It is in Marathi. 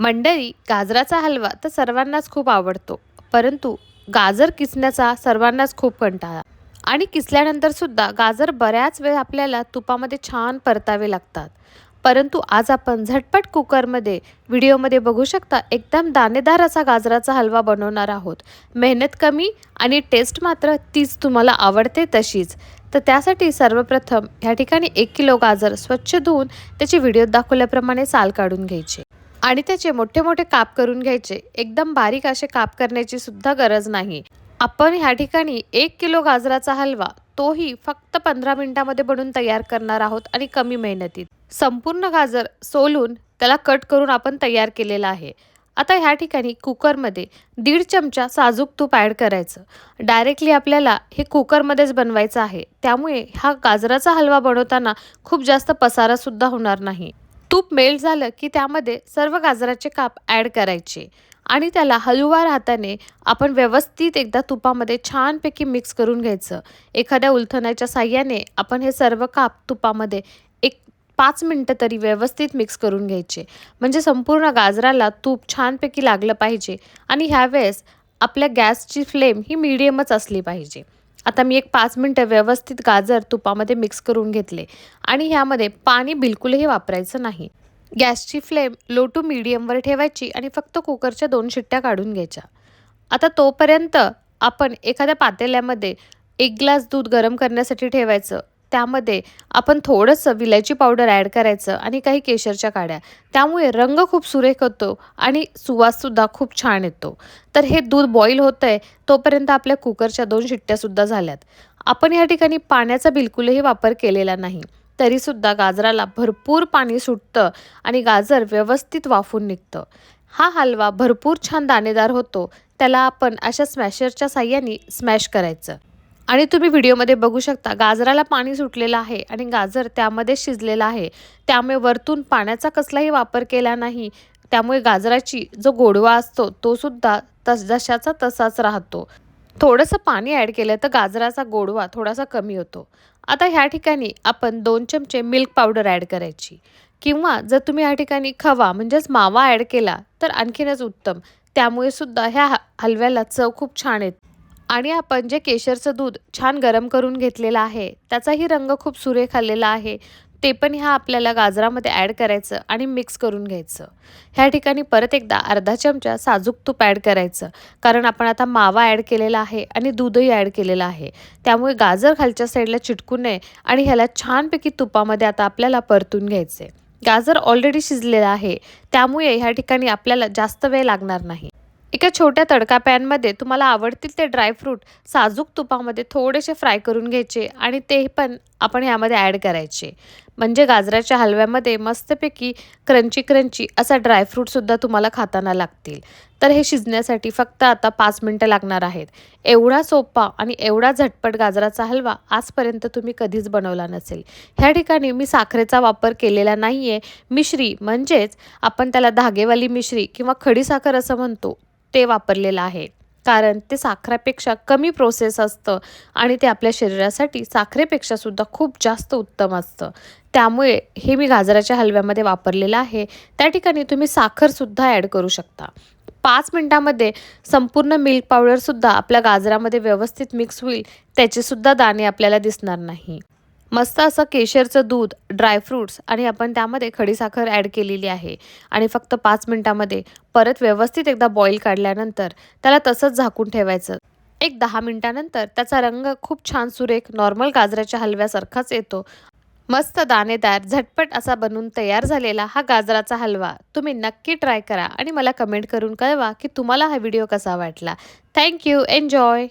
मंडळी गाजराचा हलवा तर सर्वांनाच खूप आवडतो. परंतु गाजर किसण्याचा सर्वांनाच खूप कंटाळा. आणि किसल्यानंतर सुद्धा गाजर बऱ्याच वेळ आपल्याला तुपामध्ये छान परतावे लागतात. परंतु आज आपण झटपट कुकरमध्ये व्हिडिओमध्ये बघू शकता एकदम दाणेदार असा गाजराचा हलवा बनवणार आहोत. मेहनत कमी आणि टेस्ट मात्र तीच तुम्हाला आवडते तशीच. तर त्यासाठी सर्वप्रथम ह्या ठिकाणी एक किलो गाजर स्वच्छ धुवून त्याची व्हिडिओ दाखवल्याप्रमाणे साल काढून घ्यायचे. आणि त्याचे मोठे मोठे काप करून घ्यायचे. एकदम बारीक असे काप करण्याची सुद्धा गरज नाही. आपण ह्या ठिकाणी एक किलो गाजराचा हलवा तोही फक्त पंधरा मिनिटामध्ये बनवून तयार करणार आहोत आणि कमी मेहनतीत. संपूर्ण गाजर सोलून त्याला कट करून आपण तयार केलेला आहे. आता ह्या ठिकाणी कुकरमध्ये दीड चमचा साजूक तूप ॲड करायचं. डायरेक्टली आपल्याला हे कुकरमध्येच बनवायचं आहे. त्यामुळे हा गाजराचा हलवा बनवताना खूप जास्त पसारासुद्धा होणार नाही. तूप मेल्ट झालं की त्यामध्ये सर्व गाजराचे काप ॲड करायचे आणि त्याला हलवार हाताने आपण व्यवस्थित एकदा तुपामध्ये छानपैकी मिक्स करून घ्यायचं. एखाद्या उलथण्याच्या साह्याने आपण हे सर्व काप तुपामध्ये एक पाच मिनटं तरी व्यवस्थित मिक्स करून घ्यायचे. म्हणजे संपूर्ण गाजराला तूप छानपैकी लागलं पाहिजे आणि ह्यावेळेस आपल्या गॅसची फ्लेम ही मीडियमच असली पाहिजे. आता मी एक पाच मिनटं व्यवस्थित गाजर तुपामध्ये मिक्स करून घेतले. आणि ह्यामध्ये पाणी बिलकुलही वापरायचं नाही. गॅसची फ्लेम लो टू मीडियमवर ठेवायची आणि फक्त कुकरच्या दोन शिट्ट्या काढून घ्यायच्या. आता तोपर्यंत आपण एखाद्या पातेल्यामध्ये एक ग्लास दूध गरम करण्यासाठी ठेवायचं. त्यामध्ये आपण थोडंसं विलायची पावडर ॲड करायचं आणि काही केशरच्या काड्या. त्यामुळे रंग खूप सुरेख होतो आणि सुवाससुद्धा खूप छान येतो. तर हे दूध बॉईल होतं आहे तोपर्यंत आपल्या कुकरच्या दोन शिट्ट्यासुद्धा झाल्यात. आपण या ठिकाणी पाण्याचा बिलकुलही वापर केलेला नाही. तरीसुद्धा गाजराला भरपूर पाणी सुटतं आणि गाजर व्यवस्थित वाफून निघतं. हा हलवा भरपूर छान दाणेदार होतो. त्याला आपण अशा स्मॅशरच्या साह्याने स्मॅश करायचं. आणि तुम्ही व्हिडिओमध्ये बघू शकता गाजराला पाणी सुटलेलं आहे आणि गाजर त्यामध्ये शिजलेलं आहे. त्यामुळे वरतून पाण्याचा कसलाही वापर केला नाही. त्यामुळे गाजराची जो गोडवा असतो तो सुद्धा तस जशाचा तसाच राहतो. थोडंसं पाणी ॲड केलं तर गाजराचा गोडवा थोडासा कमी होतो. आता ह्या ठिकाणी आपण दोन चमचे मिल्क पावडर ॲड करायची. किंवा जर तुम्ही ह्या ठिकाणी खवा म्हणजेच मावा ॲड केला तर आणखीनच उत्तम. त्यामुळे सुद्धा ह्या हलव्याला चव खूप छान येते. आणि आपण जे केशरचं दूध छान गरम करून घेतलेलं आहे त्याचाही रंग खूप सुरेख आलेला आहे ते पण ह्या आपल्याला गाजरामध्ये ॲड करायचं आणि मिक्स करून घ्यायचं. ह्या ठिकाणी परत एकदा अर्धा चमचा साजूक तूप ॲड करायचं कारण आपण आता मावा ॲड केलेला आहे आणि दूधही ॲड केलेलं आहे. त्यामुळे गाजर खालच्या साईडला चिटकू नये आणि ह्याला छानपैकी तुपामध्ये आता आपल्याला परतून घ्यायचे गाजर ऑलरेडी शिजलेलं आहे त्यामुळे ह्या ठिकाणी आपल्याला जास्त वेळ लागणार नाही. एका छोट्या तडका पॅनमध्ये तुम्हाला आवडतील ते ड्रायफ्रूट साजूक तुपामध्ये थोडेसे फ्राय करून घ्यायचे आणि ते पण आपण यामध्ये ॲड करायचे. म्हणजे गाजराच्या हलव्यामध्ये मस्तपैकी क्रंची क्रंची असा ड्रायफ्रूटसुद्धा तुम्हाला खाताना लागतील. तर हे शिजण्यासाठी फक्त आता पाच मिनटं लागणार आहेत. एवढा सोपा आणि एवढा झटपट गाजराचा हलवा आजपर्यंत तुम्ही कधीच बनवला नसेल. ह्या ठिकाणी मी साखरेचा वापर केलेला नाही आहे मिश्री म्हणजेच आपण त्याला धागेवाली मिश्री किंवा खडी साखर असं म्हणतो. ते वापरलेलं आहे. कारण ते साखरेपेक्षा कमी प्रोसेस असतं आणि ते आपल्या शरीरासाठी साखरेपेक्षा सुद्धा खूप जास्त उत्तम असतं. त्यामुळे हे मी गाजराच्या हलव्यामध्ये वापरलेलं आहे. त्या ठिकाणी तुम्ही साखरसुद्धा ॲड करू शकता. पाच मिनटामध्ये संपूर्ण मिल्क पावडरसुद्धा आपल्या गाजरामध्ये व्यवस्थित मिक्स होईल. त्याचेसुद्धा दाणे आपल्याला दिसणार नाही. मस्त असं केशरचं दूध ड्रायफ्रूट्स आणि आपण त्यामध्ये खडीसाखर ॲड केलेली आहे. आणि फक्त पाच मिनटामध्ये परत व्यवस्थित एकदा बॉईल काढल्यानंतर त्याला तसंच झाकून ठेवायचं. एक दहा मिनटानंतर त्याचा रंग खूप छान सुरेख नॉर्मल गाजराच्या हलव्यासारखाच येतो. मस्त दाणेदार झटपट असा बनून तयार झालेला हा गाजराचा हलवा तुम्ही नक्की ट्राय करा आणि मला कमेंट करून कळवा की तुम्हाला हा व्हिडिओ कसा वाटला. Thank you enjoy